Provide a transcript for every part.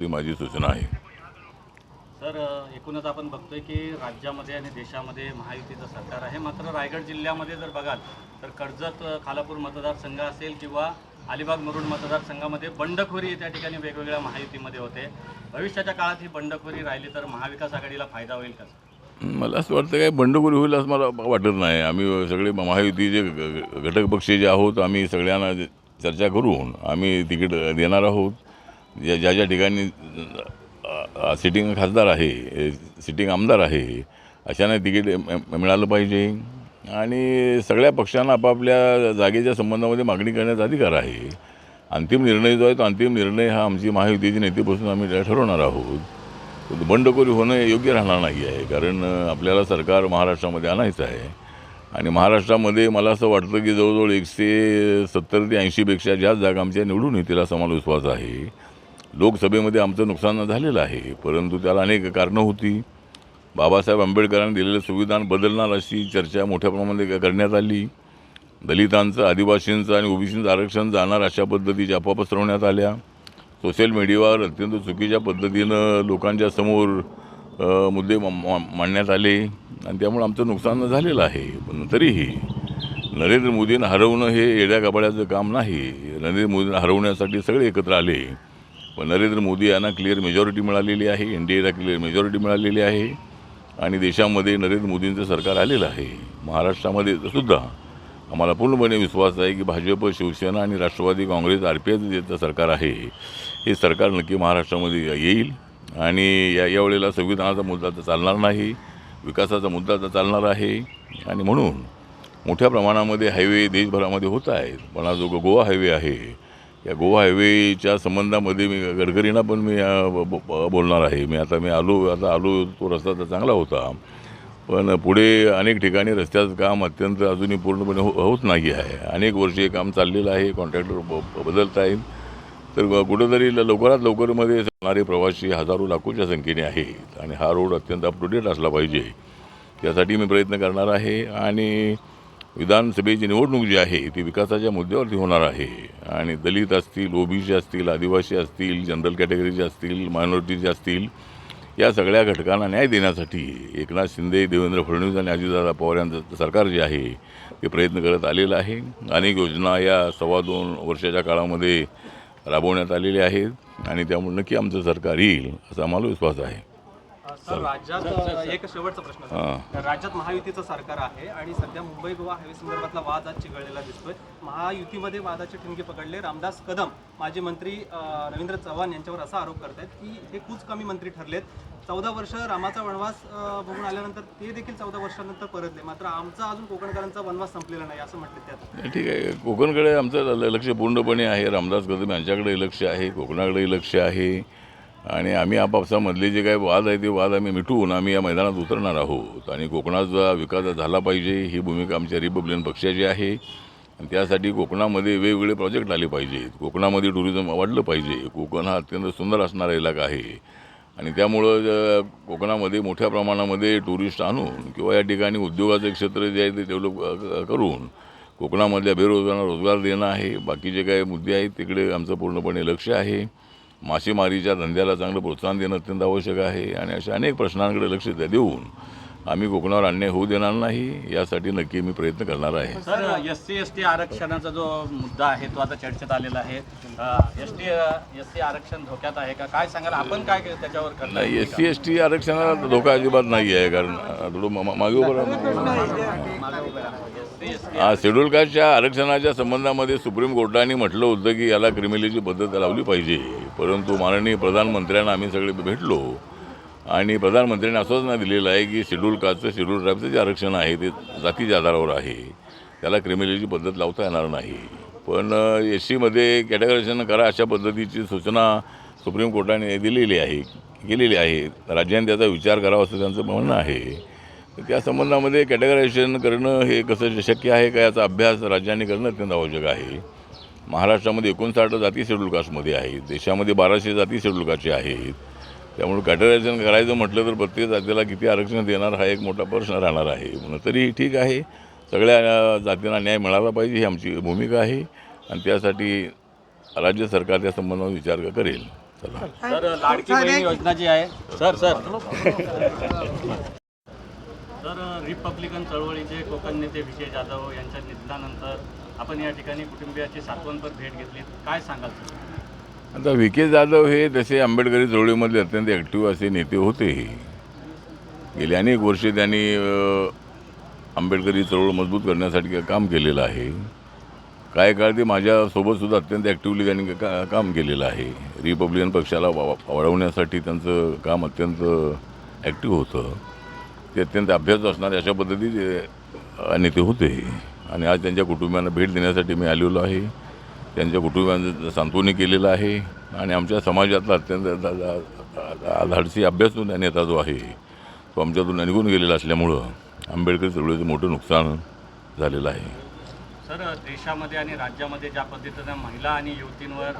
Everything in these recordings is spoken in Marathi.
ही माझी सूचना आहे. सर एकूणच आपण बघतोय की राज्यामध्ये आणि देशामध्ये महायुतीचं सरकार आहे. मात्र रायगड जिल्ह्यामध्ये जर बघाल तर कर्जत खालापूर मतदारसंघ असेल किंवा अलिबाग मुरुड मतदारसंघामध्ये बंडखोरी त्या ठिकाणी वेगवेगळ्या महायुतीमध्ये होते. भविष्याच्या काळात ही बंडखोरी राहिली तर महाविकास आघाडीला फायदा होईल का? मला असं वाटतं काय बंडखोरी होईल असं मला वाटत नाही. आम्ही सगळे महायुतीचे घटक पक्ष जे आहोत आम्ही सगळ्यांना चर्चा करून आम्ही तिकीट देणार आहोत. ज्या ज्या ज्या ठिकाणी सिटिंग खासदार आहे सिटिंग आमदार आहे अशाने तिकीट मिळालं पाहिजे. आणि सगळ्या पक्षांना आपापल्या जागेच्या संबंधामध्ये मागणी करण्याचा अधिकार आहे. अंतिम निर्णय जो आहे तो अंतिम निर्णय हा आमची महायुतीचे नेतेपासून आम्ही ठरवणार आहोत. बंडखोरी होणं योग्य राहणार नाही आहे कारण आपल्याला सरकार महाराष्ट्रामध्ये आणायचं आहे. आणि महाराष्ट्रामध्ये मला असं वाटतं की जवळजवळ एकशे सत्तर ते ऐंशीपेक्षा जास्त जागा आमच्या निवडून येतील असा मला विश्वास आहे. लोकसभेमध्ये आमचं नुकसान झालेलं आहे परंतु त्याला अनेक कारणं होती. बाबासाहेब आंबेडकरांनी दिलेलं संविधान बदलणार अशी चर्चा मोठ्या प्रमाणात करण्यात आली. दलितांचं आदिवासींचं आणि ओबीसींचं आरक्षण जाणार अशा पद्धतीच्या अफवा पसरवण्यात आल्या. सोशल मीडियावर अत्यंत चुकीच्या पद्धतीनं लोकांच्या समोर मुद्दे मा- मा- मांडण्यात आले. आणि त्यामुळे आमचं नुकसान झालेलं आहे. पण तरीही नरेंद्र मोदींना हरवणं हे येड्या कपाड्याचं काम नाही. नरेंद्र मोदींना हरवण्यासाठी सगळे एकत्र आले. पण नरेंद्र मोदी यांना क्लिअर मेजॉरिटी मिळालेली आहे एन डी एला क्लिअर मेजॉरिटी मिळालेली आहे आणि देशामध्ये नरेंद्र मोदींचं सरकार आलेलं आहे. महाराष्ट्रामध्ये सुद्धा आम्हाला पूर्णपणे विश्वास आहे की भाजप शिवसेना आणि राष्ट्रवादी काँग्रेस आर पी आयचं सरकार आहे. हे सरकार नक्की महाराष्ट्रामध्ये येईल आणि या यावेळेला संविधानाचा मुद्दा तर चालणार नाही विकासाचा मुद्दा तर चालणार आहे आणि म्हणून मोठ्या प्रमाणामध्ये हायवे देशभरामध्ये होत आहेत. पण हा जो गोवा हायवे आहे या गोवा हायवेच्या संबंधामध्ये मी गडकरींना पण मी बोलणार आहे. मी आता मी आलो आता आलो तो रस्ता तर चांगला होता. पण पुढे अनेक ठिकाणी रस्त्याचं काम अत्यंत अजूनही पूर्णपणे हो होत नाही आहे. अनेक वर्षे हे काम चाललेलं आहे कॉन्ट्रॅक्टर ब बदलत आहेत तर कुठंतरी ल- लवकरात लवकरमध्ये जाणारे प्रवासी हजारो लाखोच्या संख्येने आहेत. आणि हा रोड अत्यंत अप टू डेट असला पाहिजे. यासाठी मी प्रयत्न करणार आहे. आणि विधानसभेची निवडणूक जी आहे ती विकासाच्या मुद्द्यावरती होणार आहे. आणि दलित असतील ओबीसी असतील आदिवासी असतील जनरल कॅटेगरीचे असतील मायनॉरिटीचे असतील या सगळ्या घटकांना न्याय देण्यासाठी एकनाथ शिंदे देवेंद्र फडणवीस आणि अजितदादा पवार यांचं सरकार जे आहे ते प्रयत्न करत आलेलं आहे. अनेक योजना या सव्वा दोन वर्षाच्या काळामध्ये राबवण्यात आलेल्या आहेत. आणि त्यामुळे नक्की आमचं सरकार येईल असा आम्हाला विश्वास आहे. सर राज्यात एक शेवटचा प्रश्न राज्यात महायुतीचं सरकार आहे आणि सध्या मुंबई गोवा हायवे संदर्भातला वाद आज चिघळलेला दिसतोय. महायुतीमध्ये वादाचे ठिणगे पकडले. रामदास कदम माजी मंत्री रवींद्र चव्हाण यांच्यावर असा आरोप करतायत की हे खूप कमी मंत्री ठरलेत. चौदा वर्ष रामाचा वनवास बघून आल्यानंतर ते देखील चौदा वर्षानंतर परतले. मात्र आमचा अजून कोकणकरांचा वनवास संपलेला नाही असं म्हटलं त्यात. ठीक आहे. कोकणकडे आमचं ल- लक्ष पूर्णपणे आहे. रामदास कदम यांच्याकडे लक्ष आहे. कोकणाकडे लक्ष आहे. आणि आम्ही आपापसामधले जे काही वाद आहे ते वाद आम्ही मिटवून आम्ही या मैदानात उतरणार आहोत. आणि कोकणाचा विकास झाला पाहिजे ही भूमिका आमच्या रिपब्लिकन पक्षाची आहे. आणि त्यासाठी कोकणामध्ये वेगवेगळे प्रोजेक्ट आले पाहिजेत. कोकणामध्ये टुरिझम वाढलं पाहिजे. कोकण हा अत्यंत सुंदर असणारा इलाका आहे. आणि त्यामुळं कोकणामध्ये मोठ्या प्रमाणामध्ये टुरिस्ट आणून किंवा या ठिकाणी उद्योगाचं क्षेत्र जे आहे ते डेव्हलप करून कोकणामधल्या बेरोजगारांना रोजगार देणं आहे. बाकीचे काही मुद्दे आहेत तिकडे आमचं पूर्णपणे लक्ष आहे. मासेमारीच्या धंद्याला चांगलं प्रोत्साहन देणं अत्यंत आवश्यक आहे आणि अशा अनेक प्रश्नांकडे लक्ष द्या देऊन आम्ही कोकणावर अन्याय होऊ देणार नाही यासाठी नक्की मी प्रयत्न करणार आहे. Sir S C S T आरक्षणाचा जो मुद्दा आहे तो आता चर्चेत आलेला आहे. एस टी एस टी आरक्षण धोक्यात आहे का? काय सांगाल? आपण काय त्याच्यावर करणार नाही एस सी एस टी आरक्षणाला धोका अजिबात नाही आहे कारण थोडं मागे उभं शेड्यूल कास्टच्या आरक्षणाच्या संबंधामध्ये सुप्रीम कोर्टाने म्हटलं होतं की याला क्रिमिनलीची पद्धत लावली पाहिजे. परंतु माननीय प्रधानमंत्र्यांना आम्ही सगळे भेटलो. आणि प्रधानमंत्र्यांनी आश्वासना दिलेलं आहे की शेड्यूल कास्टचं शेड्यूल ट्राईबचं जे आरक्षण आहे ते जातीच्या आधारावर आहे. त्याला क्रिमिनलीची पद्धत लावता येणार नाही. पण एस सीमध्ये कॅटेगरायझेशन करा अशा पद्धतीची सूचना सुप्रीम कोर्टाने दिलेली आहे केलेली आहे. राज्याने त्याचा विचार करावा असं त्यांचं म्हणणं आहे. तर त्या संबंधामध्ये कॅटेगरायझेशन करणं हे कसं शक्य आहे का याचा अभ्यास राज्यांनी करणं अत्यंत आवश्यक आहे. महाराष्ट्रामध्ये एकोणसाठ जाती शेड्यूल कास्टमध्ये आहेत. देशामध्ये बाराशे जाती शेड्यूल कास्टचे आहेत. त्यामुळे कॅटेगरायझेशन करायचं म्हटलं तर प्रत्येक जातीला किती आरक्षण देणार हा एक मोठा प्रश्न राहणार आहे. म्हणून तरी ठीक आहे. सगळ्या जातींना न्याय मिळाला पाहिजे ही आमची भूमिका आहे. आणि त्यासाठी राज्य सरकार त्या संबंधात विचार करेल. चला. सर लाडकी योजना जी आहे. Sir sir. तर रिपब्लिकन चळवळीचे कोकण नेते विजय जाधव यांच्या निधनानंतर आपण या ठिकाणी कुटुंबियाची सातवणपर भेट घेतली काय सांगाल सर? आता व्ही के जाधव हे तसे आंबेडकरी चळवळीमध्ये अत्यंत ॲक्टिव्ह असे नेते होते गेली अनेक वर्षे त्यांनी आंबेडकरी चळवळ मजबूत करण्यासाठी काम केलेलं आहे. काय काळ ते माझ्यासोबतसुद्धा अत्यंत ॲक्टिव्हली त्यांनी का काम केलेलं आहे. रिपब्लिकन पक्षाला वा- वाढवण्यासाठी त्यांचं काम अत्यंत ॲक्टिव्ह होतं. ते अत्यंत अभ्यास असणारे अशा पद्धतीचे नेते होते. आणि आज त्यांच्या कुटुंबियांना भेट देण्यासाठी मी आलेलो आहे. त्यांच्या कुटुंबियांचं सांत्वनी केलेलं आहे. आणि आमच्या समाजातला अत्यंत धाडसी अभ्यास नेता जो आहे तो आमच्यातून निघून गेलेला असल्यामुळं आंबेडकर चळवळीचं मोठं नुकसान झालेलं आहे. सर देशामध्ये आणि राज्यामध्ये ज्या पद्धतीनं महिला आणि युवतींवर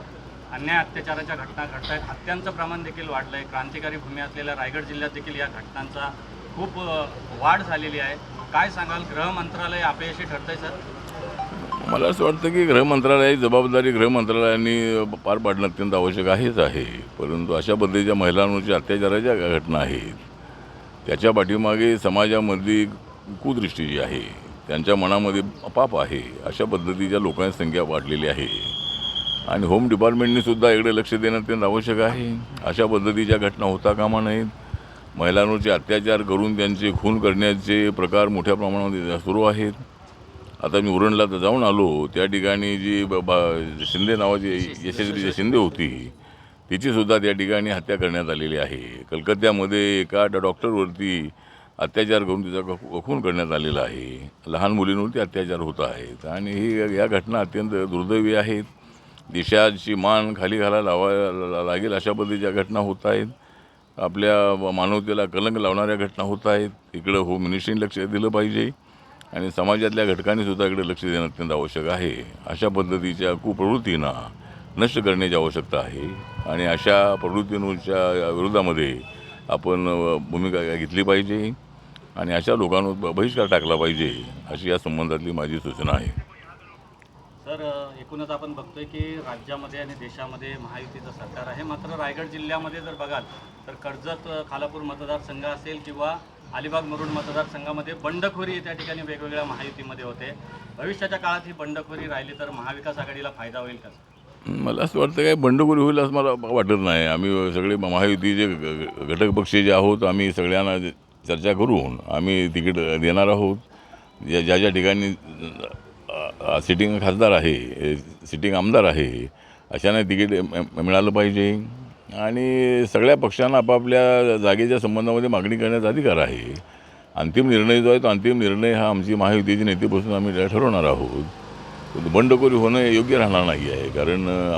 अन्याय अत्याचाराच्या घटना घडत आहेत हत्यांचं प्रमाण देखील वाढलं आहे क्रांतिकारी भूमी असलेल्या रायगड जिल्ह्यात देखील या घटनांचा खूप वाढ झालेली आहे. काय सांगाल? गृह मंत्रालय अपयशी ठरतंय सर? मला असं वाटतं की गृह मंत्रालयाची जबाबदारी गृह मंत्रालयाने पार पाडणं अत्यंत आवश्यक आहेच आहे. परंतु अशा पद्धतीच्या महिलांवरच्या अत्याचाराच्या घटना आहेत? त्याच्या पाठीमागे समाजामधली कुदृष्टी जी आहे त्यांच्या मनामध्ये पाप आहे. अशा पद्धतीच्या लोकांची संख्या वाढलेली आहे. आणि होम डिपार्टमेंटने सुद्धा इकडे लक्ष देणं अत्यंत आवश्यक आहे. अशा पद्धतीच्या घटना होता कामा नयेत. महिलांवरचे अत्याचार करून त्यांचे खून करण्याचे प्रकार मोठ्या प्रमाणामध्ये सुरू आहेत. आता मी उरणला तर जाऊन आलो त्या ठिकाणी जी ब- शिंदे नावाची यशस्वी जी शिंदे होती तिचीसुद्धा त्या ठिकाणी हत्या करण्यात आलेली आहे. कलकत्त्यामध्ये एका डॉक्टरवरती अत्याचार करून तिचा खून करण्यात आलेला आहे. लहान मुलींवरती अत्याचार होत आहेत. आणि ही या घटना अत्यंत दुर्दैवी आहेत. देशाची मान खाली घालायला लावायला लागेल अशा पद्धतीच्या घटना होत आहेत. आपल्या मानवतेला कलंक लावणाऱ्या घटना होत आहेत. इकडं होम मिनिस्ट्रीने लक्ष दिलं पाहिजे. आणि समाजातल्या घटकांनीसुद्धा इकडे लक्ष देणं अत्यंत आवश्यक आहे. अशा पद्धतीच्या कुप्रवृत्तींना नष्ट करण्याची आवश्यकता आहे. आणि अशा प्रवृत्तींच्या विरोधामध्ये आपण भूमिका घेतली पाहिजे. आणि अशा लोकांवर ब- बहिष्कार टाकला पाहिजे अशी या संबंधातली माझी सूचना आहे. सर एकूणच आपण बघतोय की राज्यामध्ये आणि देशामध्ये महायुतीचं सरकार आहे. मात्र रायगड जिल्ह्यामध्ये जर बघाल तर कर्जत खालापूर मतदारसंघ असेल किंवा अलिबाग मुरुड मतदारसंघामध्ये बंडखोरी त्या ठिकाणी वेगवेगळ्या महायुतीमध्ये होते. भविष्याच्या काळात ही बंडखोरी राहिली तर महाविकास आघाडीला फायदा होईल का मला असं वाटतं काय बंडखोरी होईल असं मला वाटत नाही. आम्ही सगळे महायुतीचे ग- घटक पक्ष जे आहोत आम्ही सगळ्यांना चर्चा करून आम्ही तिकीट देणार आहोत. ज्या ज्या ठिकाणी सिटिंग खासदार आहे सिटिंग आमदार आहे अशाने तिकीट म- मिळालं पाहिजे. आणि सगळ्या पक्षांना आपापल्या जागेच्या संबंधामध्ये मागणी करण्याचा अधिकार आहे. अंतिम निर्णय जो आहे तो अंतिम निर्णय हा आमची महायुतीचे नेतेपासून आम्ही ठरवणार आहोत. बंडखोरी होणं योग्य राहणार नाही आहे कारण